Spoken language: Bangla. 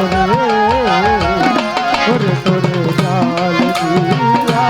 তোরে তোরে তোরে জাল দিয়া